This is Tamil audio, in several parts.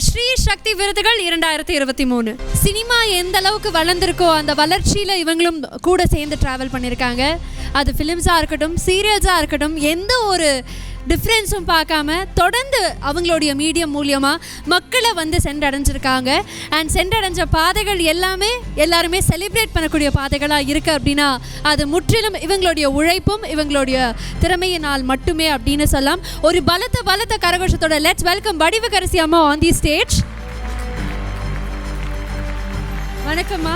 ஸ்ரீ சக்தி விருதுகள் இரண்டாயிரத்தி இருபத்தி மூணு. சினிமா எந்த அளவுக்கு வளர்ந்துருக்கோ அந்த வளர்ச்சியில் இவங்களும் கூட சேர்ந்து ட்ராவல் பண்ணியிருக்காங்க அது ஃபிலிம்ஸாக இருக்கட்டும் சீரியல்ஸாக இருக்கட்டும் எந்த ஒரு டிஃப்ரென்ஸும் பார்க்காம தொடர்ந்து அவங்களுடைய மீடியம் மூலியமாக மக்களை வந்து சென்றடைஞ்சிருக்காங்க. அண்ட் சென்றடைஞ்ச பாதைகள் எல்லாமே எல்லாருமே செலிப்ரேட் பண்ணக்கூடிய பாதைகளாக இருக்குது அப்படின்னா அது முற்றிலும் இவங்களுடைய உழைப்பும் இவங்களுடைய திறமையினால் மட்டுமே அப்படின்னு சொல்லலாம். ஒரு பலத்த பலத்த கரகோஷத்தோட லெட்ஸ் வெல்கம் வடிவகரசி அம்மா ஆன் தி ஸ்டேஜ் வணக்கம்மா.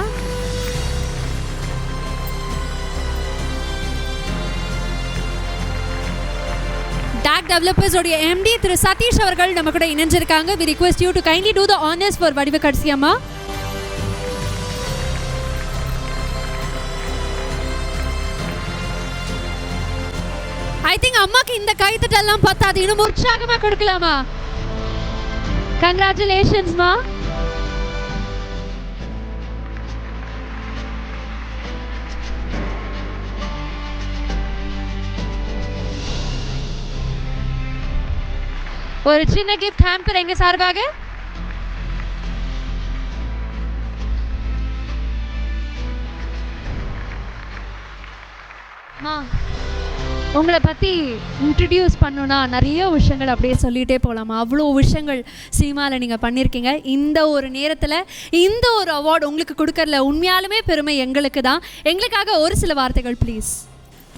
டாக் டெவலப்பர்ஸ் உடைய எம்டி திரு சதீஷ் அவர்கள் நம்ம கூட இணைஞ்சிருக்காங்க. We request you to kindly do the honours for Vadivukarasi அம்மா. ஐ திங்க் அம்மாக்கு இந்த கைத்தட்டெல்லாம் பத்தாது. இன்னும் உற்சாகமா கொடுக்கலாமா? கங்க்ராச்சுலேஷன்ஸ்மா ஒரு சின்ன கிஃப்ட் ஹேம்பர் எங்க சார்பாக? உங்களை பற்றி இன்ட்ரடியூஸ் பண்ணுன்னா நிறைய விஷயங்கள் அப்படியே சொல்லிகிட்டே போகலாமா அவ்வளோ விஷயங்கள் சினிமாவில் நீங்கள் பண்ணியிருக்கீங்க இந்த ஒரு நேரத்தில் இந்த ஒரு அவார்டு உங்களுக்கு கொடுக்கறல உண்மையாலுமே பெருமை எங்களுக்கு தான். எங்களுக்காக ஒரு சில வார்த்தைகள் ப்ளீஸ்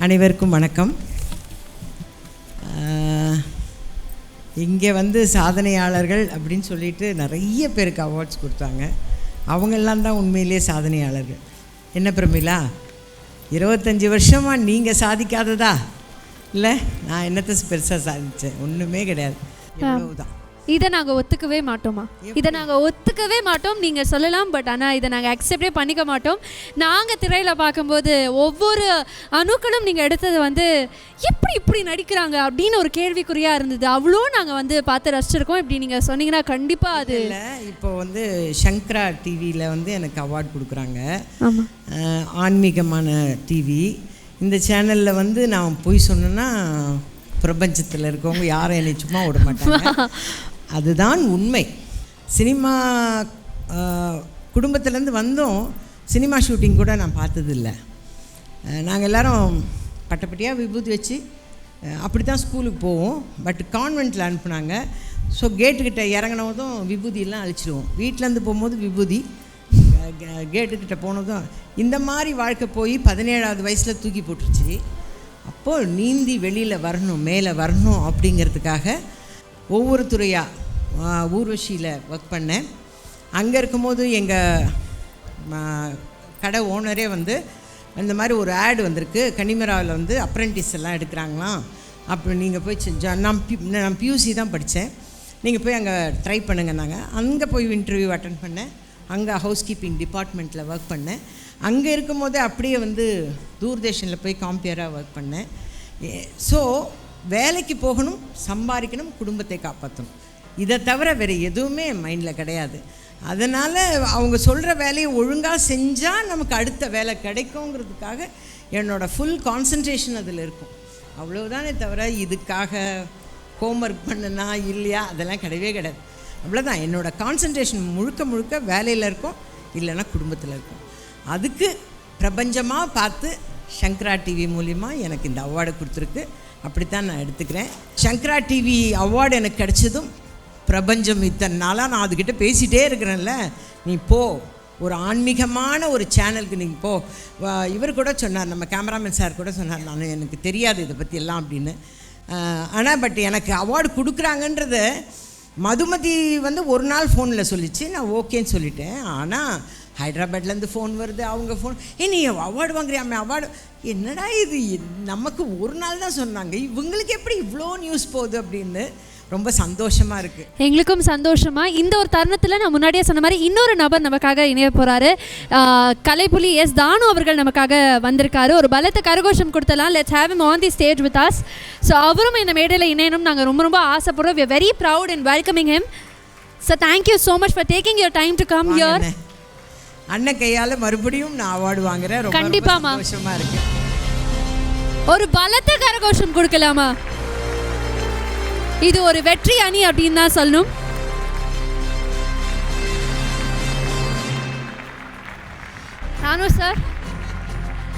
அனைவருக்கும் வணக்கம். இங்கே வந்து சாதனையாளர்கள் அப்படின்னு சொல்லிட்டு நிறைய பேருக்கு அவார்ட்ஸ் கொடுத்தாங்க. அவங்கெல்லாம் தான் உண்மையிலே சாதனையாளர்கள். என்ன பிரமிளா? இருபத்தஞ்சி வருஷமாக நீங்கள் சாதிக்காததா? இல்லை நான் என்னத்தை பெருசாக சாதித்தேன் ஒன்றுமே கிடையாது. இவ்வளவுதான் இதை நாங்கள் ஒத்துக்கவே மாட்டோமா இதை நாங்கள் ஒத்துக்கவே மாட்டோம் நீங்கள் சொல்லலாம் பட் ஆனால் இதை நாங்கள் அக்செப்டே பண்ணிக்க மாட்டோம். நாங்கள் திரையில் பார்க்கும்போது ஒவ்வொரு அணுக்களும் நீங்கள் எடுத்தது வந்து எப்படி இப்படி நடிக்கிறாங்க? அப்படின்னு ஒரு கேள்விக்குறியாக இருந்தது. அவ்வளோ நாங்கள் வந்து பார்த்து ரசிச்சிருக்கோம். இப்படி நீங்கள் சொன்னீங்கன்னா கண்டிப்பாக அது இல்லை இப்போ வந்து சங்கரா டிவியில் வந்து எனக்கு அவார்ட் கொடுக்குறாங்க. ஆன்மீகமான டிவி இந்த சேனலில் வந்து நான் போய் சொன்னேன்னா பிரபஞ்சத்தில் இருக்கவங்க யாரும் என்னை சும்மா விட மாட்டாங்க. அதுதான் உண்மை. சினிமா குடும்பத்துலேருந்து வந்தோம். சினிமா ஷூட்டிங் கூட நான் பார்த்ததில்ல. நாங்கள் எல்லோரும் பட்டப்பட்டியாக விபூதி வச்சு அப்படி தான் ஸ்கூலுக்கு போவோம். பட் கான்வெண்ட்டில் அனுப்புனாங்க. ஸோ கேட்டுக்கிட்ட இறங்கினதும் விபூதியெல்லாம் அழிச்சிடுவோம் வீட்டிலேருந்து போகும்போது விபூதி கேட்டுக்கிட்ட போனதும் இந்த மாதிரி வாழ்க்கை போய் பதினேழாவது வயசில் தூக்கி போட்டுருச்சு. அப்போது நீந்தி வெளியில் வரணும் மேலே வரணும் அப்படிங்கிறதுக்காக ஒவ்வொரு துறையாக ஊர்வசியில் ஒர்க் பண்ணேன். அங்கே இருக்கும்போது எங்கள் கடை ஓனரே வந்து இந்த மாதிரி ஒரு ஆடு வந்திருக்கு. கனிமராவில் வந்து அப்ரெண்டிஸ் எல்லாம் எடுக்கிறாங்களாம். அப்போ நீங்கள் போய் செ- நான் பி நான் பியூசி தான் படித்தேன் நீங்கள் போய் அங்கே ட்ரை பண்ணுங்கன்னாங்க அங்கே போய் இன்டர்வியூ அட்டன் பண்ணேன். அங்கே ஹவுஸ் கீப்பிங் டிபார்ட்மெண்ட்டில் ஒர்க் பண்ணேன். அங்கே இருக்கும்போதே அப்படியே வந்து தூர்தர்ஷனில் போய் காம்பியராக ஒர்க் பண்ணேன். ஸோ வேலைக்கு போகணும் சம்பாதிக்கணும் குடும்பத்தை காப்பாற்றணும் இதை தவிர வேறு எதுவுமே மைண்டில் கிடையாது. அதனால் அவங்க சொல்கிற வேலையை ஒழுங்காக செஞ்சால் நமக்கு அடுத்த வேலை கிடைக்குங்கிறதுக்காக என்னோடய ஃபுல் கான்சன்ட்ரேஷன் அதில் இருக்கும். அவ்வளோதானே தவிர இதுக்காக ஹோம்ஒர்க் பண்ணுனா இல்லையா? அதெல்லாம் கிடையவே கிடையாது. அவ்வளோதான் என்னோடய கான்சன்ட்ரேஷன் முழுக்க முழுக்க வேலையில் இருக்கும் இல்லைன்னா குடும்பத்தில் இருக்கும். அதுக்கு பிரபஞ்சமாக பார்த்து சங்கரா டிவி மூலிமா எனக்கு இந்த அவார்டு கொடுத்துருக்கு. அப்படித்தான் நான் எடுத்துக்கிறேன். சங்கரா டிவி அவார்டு எனக்கு கிடைச்சதும் பிரபஞ்சம் இத்தனை நாளாக நான் அதுக்கிட்ட பேசிகிட்டே இருக்கிறேன்ல. நீ போ. ஒரு ஆன்மீகமான ஒரு சேனலுக்கு நீங்கள் போ. இவர் கூட சொன்னார் நம்ம கேமராமேன் சார் கூட சொன்னார் நான் எனக்கு தெரியாது இதை பற்றி எல்லாம் அப்படின்னு. ஆனால் பட் எனக்கு அவார்டு கொடுக்குறாங்கன்றத மதுமதி வந்து ஒரு நாள் ஃபோனில் சொல்லிச்சு. நான் ஓகேன்னு சொல்லிட்டேன். ஆனால் ஹைதராபாத்லேருந்து ஃபோன் வருது அவங்க ஃபோன் ஏ நீ அவார்டு வாங்குறியாமே அவார்டு என்னடா இது? நமக்கு ஒரு நாள் தான் சொன்னாங்க. இவங்களுக்கு எப்படி இவ்வளோ நியூஸ் போகுது அப்படின்னு ரொம்ப சந்தோஷமாக இருக்குது எங்களுக்கும் சந்தோஷமா. இந்த ஒரு தருணத்தில் நான் முன்னாடியே சொன்ன மாதிரி இன்னொரு நபர் நமக்காக இணைய போறாரு. ஆஹ் கலைப்புலி எஸ் தானு அவர்கள் நமக்காக வந்திருக்காரு. ஒரு பலத்த கரகோஷம் கொடுத்தலாம். Let's have him on the stage with us. So அவரும் இந்த மேடையில் இணையணும். நாங்கள் ரொம்ப ரொம்ப ஆசைப்படுறோம். Very proud and welcoming him. So thank you so much for taking your time to come your அண்ணன் கையால மறுபடியும் நான் அவார்டு வாங்குறேன். ரொம்ப சந்தோஷமா இருக்கு. ஒரு பலத்த கரகோஷம் கொடுக்கலாமா? இது ஒரு வெற்றி அணி அப்படின்னு தான் சொல்லணும். நானும் சார்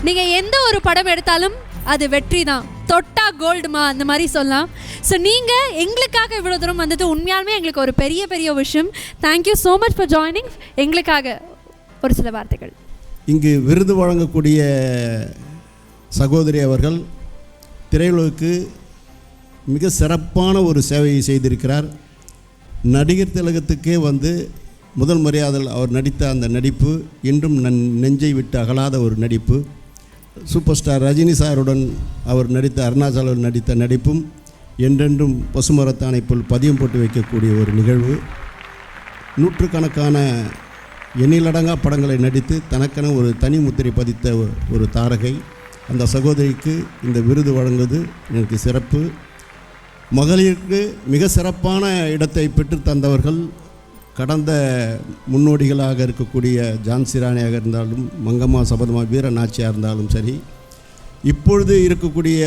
நீங்க எந்த ஒரு படம் எடுத்தாலும் அது வெற்றி தான். தொட்டா கோல்டுமா அந்த மாதிரி சொல்லலாம். ஸோ நீங்க எங்களுக்காக இவ்வளோ தூரம் வந்தது உண்மையாலுமே எங்களுக்கு ஒரு பெரிய பெரிய விஷயம். Thank you so much for joining எங்களுக்காக. ஒரு சில வார்த்தைகள். இங்கு விருது வழங்கக்கூடிய சகோதரி அவர்கள் திரையுலகுக்கு மிக சிறப்பான ஒரு சேவையை செய்திருக்கிறார். நடிகர் திலகத்துக்கே வந்து முதல் மரியாதையில் அவர் நடித்த அந்த நடிப்பு இன்றும் நன் நெஞ்சை விட்டு அகலாத ஒரு நடிப்பு. சூப்பர் ஸ்டார் ரஜினி சாருடன் அவர் நடித்த அருணாச்சலம் நடித்த நடிப்பும் என்றென்றும் பசுமரத்தானை போல் பதியம் போட்டு வைக்கக்கூடிய ஒரு நிகழ்வு. நூற்றுக்கணக்கான எண்ணிலடங்கா படங்களை நடித்து தனக்கென ஒரு தனி முத்திரை பதித்த ஒரு தாரகை. அந்த சகோதரிக்கு இந்த விருது வழங்குவது எனக்கு சிறப்பு. மகளிருக்கு மிக சிறப்பான இடத்தை பெற்று தந்தவர்கள் கடந்த முன்னோடிகளாக இருக்கக்கூடிய ஜான்சி ராணியாக இருந்தாலும் மங்கம்மா சபதமா வீரநாச்சியாக இருந்தாலும் சரி இப்பொழுது இருக்கக்கூடிய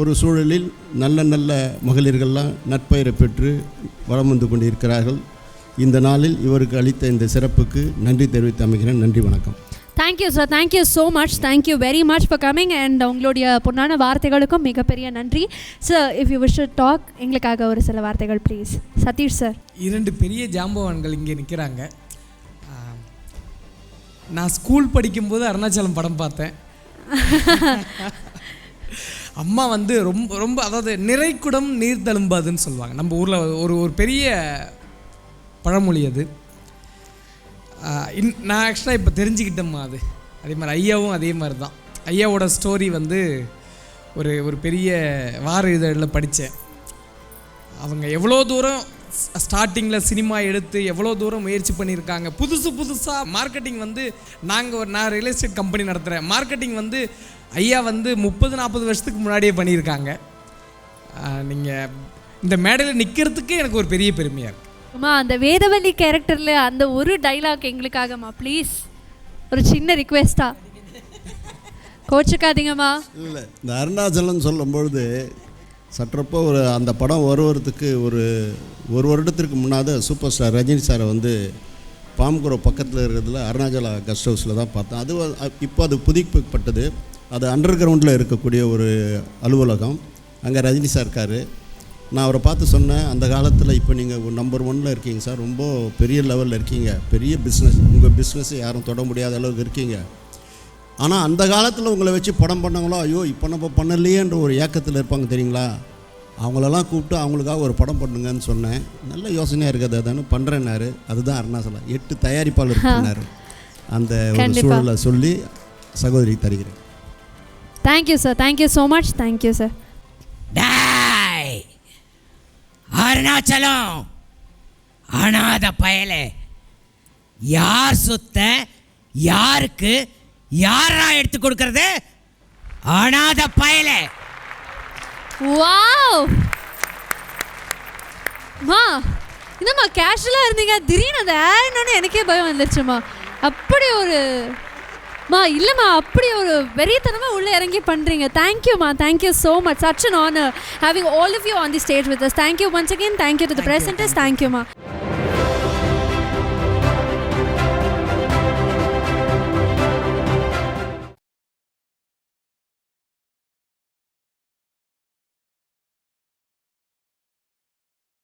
ஒரு சூழலில் நல்ல நல்ல மகளிர்கள்லாம் நட்பெயரை பெற்று வளம் வந்து கொண்டிருக்கிறார்கள். இந்த நாளில் இவருக்கு அளித்த இந்த சிறப்புக்கு நன்றி தெரிவித்து அமைகிறேன். நன்றி வணக்கம். Thank you sir thank you so much thank you very much for coming and உங்களுடைய பொன்னான வார்த்தைகளுக்கும் மிகப்பெரிய நன்றி. Sir if you wish talk எங்களுக்காக ஒரு சில வார்த்தைகள் ப்ளீஸ் சதீஷ் சார் இரண்டு பெரிய ஜாம்பவான்கள் இங்கே நிற்கிறாங்க நான் ஸ்கூல் படிக்கும்போது அருணாச்சலம் படம் பார்த்தேன். அம்மா வந்து ரொம்ப ரொம்ப அதாவது நிறைக்குடம் நீர் தழும்பாதுன்னு சொல்லுவாங்க. நம்ம ஊரில் ஒரு ஒரு பெரிய பழமொழி அது. இன் நான் ஆக்சுவலாக இப்போ தெரிஞ்சுக்கிட்டேம்மா அது. அதே மாதிரி ஐயாவும் அதே மாதிரி தான். ஐயாவோட ஸ்டோரி வந்து ஒரு ஒரு பெரிய வார இதழில் படித்தேன். அவங்க எவ்வளோ தூரம் ஸ்டார்டிங்கில் சினிமா எடுத்து எவ்வளோ தூரம் முயற்சி பண்ணியிருக்காங்க. புதுசு புதுசாக மார்க்கெட்டிங் வந்து நாங்கள் ஒரு நான் ரியல் எஸ்டேட் கம்பெனி நடத்துகிறேன் மார்க்கெட்டிங் வந்து ஐயா வந்து முப்பது நாற்பது வருஷத்துக்கு முன்னாடியே பண்ணியிருக்காங்க. நீங்கள் இந்த மேடையில் நிற்கிறதுக்கு எனக்கு ஒரு பெரிய பெருமையாக இருக்குது அம்மா அந்த வேதவல்லி கேரக்டரில் அந்த ஒரு டைலாக் எங்களுக்காகம்மா ப்ளீஸ் ஒரு சின்ன ரிக்வெஸ்டா கோச்சுக்காதீங்கம்மா. இல்லை இந்த அருணாச்சலம் சொல்லும்பொழுது சற்றப்போ ஒரு அந்த படம் ஒரு வருவதுக்கு ஒரு ஒரு வருடத்திற்கு முன்னாத சூப்பர் ஸ்டார் ரஜினி சாரை வந்து பாம்குரோ பக்கத்தில் இருக்கிறதுல அருணாச்சலா கெஸ்ட் ஹவுஸில் தான் பார்த்தேன். அது இப்போ அது புதுப்பிக்கப்பட்டது. அது அண்டர் கிரவுண்டில் இருக்கக்கூடிய ஒரு அலுவலகம். அங்கே ரஜினி சார் இருக்கார். நான் அவரை பார்த்து சொன்னேன் அந்த காலத்தில் இப்போ நீங்கள் நம்பர் ஒன்னில் இருக்கீங்க சார். ரொம்ப பெரிய லெவலில் இருக்கீங்க. பெரிய பிஸ்னஸ் உங்கள் பிஸ்னஸை யாரும் தொட முடியாத அளவுக்கு இருக்கீங்க. ஆனால் அந்த காலத்தில் உங்களை வச்சு படம் பண்ணவங்களோ ஐயோ இப்போ நம்ம பண்ணலையேன்ற ஒரு ஏக்கத்தில் இருப்பாங்க தெரியுங்களா? அவங்களெல்லாம் கூப்பிட்டு அவங்களுக்காக ஒரு படம் பண்ணுங்கன்னு சொன்னேன். நல்ல யோசனையாக இருக்குது அதானு பண்ணுறேன்னாரு அதுதான் அருணாசலம். எட்டு தயாரிப்பாளர் பண்ணார் அந்த ஒரு. சூழலை சொல்லி சகோதரி தருகிறேன். Thank you sir thank you so much thank you sir Arunachalam. அனாத பயலே. யார் சொத்த யாருக்கு யாரா எடுத்து கொடுக்கறது? அனாத பயலே. வாவ்! மா என்னம்மா கேஷுவலாக இருந்தீங்க. திடீர்னு அதை ஏன்னு எனக்கே பயம் வந்துருச்சுமா அப்படி ஒரு மா இல்லைம்மா அப்படி ஒரு வெறித்தனமாக உள்ளே இறங்கி பண்ணுறீங்க தேங்க்யூம்மா thank you so much such an honour having all of you on the stage with us thank you once again thank you to the presenters தேங்க்யூம்மா